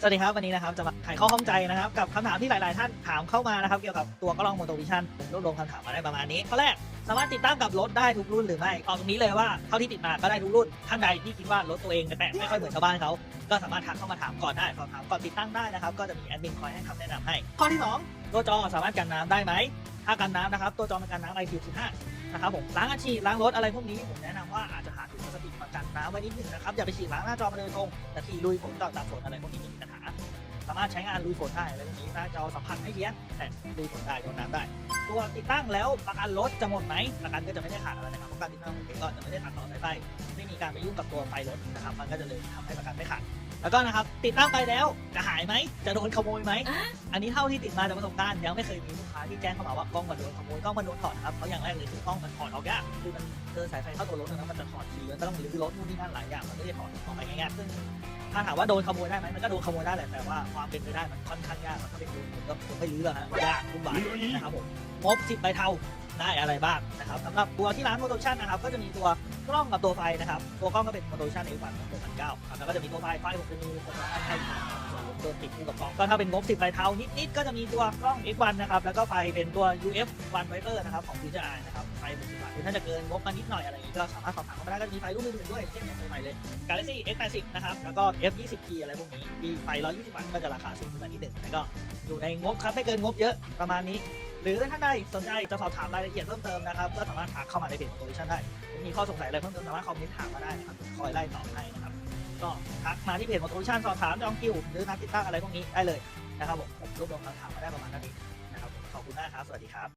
สวัสดีครับวันนี้นะครับจะมาไขข้อข้องใจนะครับกับคำถามที่หลาย ๆ ท่านถามเข้ามานะครับเกี่ยวกับตัวกล้องโมโตวิชั่นรวบรวมคำถามมาได้ประมาณนี้ข้อแรกสามารถติดตั้งกับรถได้ทุกรุ่นหรือไม่เอาตรงนี้เลยว่าเท่าที่ติดมาก็ได้ทุกรุ่นท่านใดที่คิดว่ารถตัวเองแปลกไม่ค่อยเหมือนชาวบ้านเขาก็สามารถทักเข้ามาถามก่อนได้สอบถามก่อนติดตั้งได้นะครับก็จะมีแอดมินคอยให้คำแนะนำให้ ข้อที่สองตัวจอสามารถกันน้ำได้ไหมถ้ากันน้ำนะครับตัวจอมันกันน้ำ IQ15 นะครับผมล้างอาชีพล้างรถอะไรพวกนี้ผมแนะนำว่าอาจจะหาถุง นน้ำไว้นิดนึงนะครับ อย่าไปฉีดล้างหน้าจอมาโดยตรงแต่ที่ลุยฝนต่อจากฝนอะไรพวกนี้ม่มีปัญหา สามารถใช้งานลุยฝนได้อะไรพวกนี้หน้าจอสัมผัสไม่เลี้ยงแต่ลุยฝนได้โดนน้ำได้ ตัวติดตั้งแล้วประกันรถจะหมดไหมประกันก็จะไม่ได้ขาดอะไรนะครับเพราะการติดตั้งของเองก็จะไม่ได้ตัดต่อสายไฟไม่มีการไปยุ่งกับตัวไฟรถนะครับมันก็จะเลยทำให้ประกันไม่ขาด แล้วก็นะครับติดตั้งไปแล้วจะหายไหมจะโดนขโมยไหมอันนี้เท่าที่ติดมาจากประสบการณ์ยังไม่เคยมีลูกค้าที่แจ้งเข้ามาว่ากล้องมันโดนขโมยกล้องมันโดนถอดนะครับเพราะอย่างแรกเลยคือกล้องมันถอดออกยากคือมันเจอสายไฟเข้าตัวรถแล้วมันจะถอดทีมันต้องรื้อรถนู่นนี่นั่นหลายอย่างมันไม่ได้ถอดออกไปง่ายๆซึ่งถ้าถามว่าโดนขโมยได้ไหมมันก็โดนขโมยได้แหละแต่ว่าความเป็นไปได้มันค่อนข้างยากมันก็เป็นผมก็ผมไม่รู้แล้วฮะยากวุ่นวายนะครับผมงบสิบใบเทา ได้อะไรบ้างนะครับสำหรับตัวที่ร้านโมโตชันนะครับก็จะมีตัวกล้องกับตัวไฟนะครับ ตัวกล้องก็เป็นโมโตชันเอวันหกพันเก้าแล้วก็จะมีตัวไฟไฟผมจะมีคนละอันให้มาโดนติดคู่กับกล้องก็ถ้าเป็นงบสิบใบเทานิดๆก็จะมีตัวกล้อง X1 นะครับแล้วก็ไฟเป็นตัว UF 1 Viper นะครับของ Future Eye นะครับไฟ60บาทถ้าจะเกินงบมานิดหน่อยอะไรอย่างนี้ก็สามารถสอบถามเข้ามาได้ก็มีไฟรุ่นอื่นๆด้วยเช่นอย่างตัวใหม่เลย Galaxy S80 นะครับแล้วก็ F20T อะไรพวกนี้มีไฟ120วัตต์ก็จะราคาสูงขึ้นมานิดหนึ่งแต่ก็อยู่ในงบครับไม่เกินงบเยอะประมาณนี้ รือถ้าท่านใดสนใจจะสอบถามรายละเอียดเพิ่มเติมนะครับก็สามารถทักเข้ามาในเพจโซลูชันได้มีข้อสงสัยอะไรเพิ่มเติมสามารถคอมเมนต์ถามมาได้นะครับคอยไล่ตอบให้นะครับก็ทักมาที่เพจโซลูชันสอบถามจองคิวหรือนัดติดตั้งอะไรพวกนี้ได้เลยนะครับผมรวบรวมคำถามมาได้ประมาณนั้นเองนะครับขอบคุณมากครับสวัสดีครับ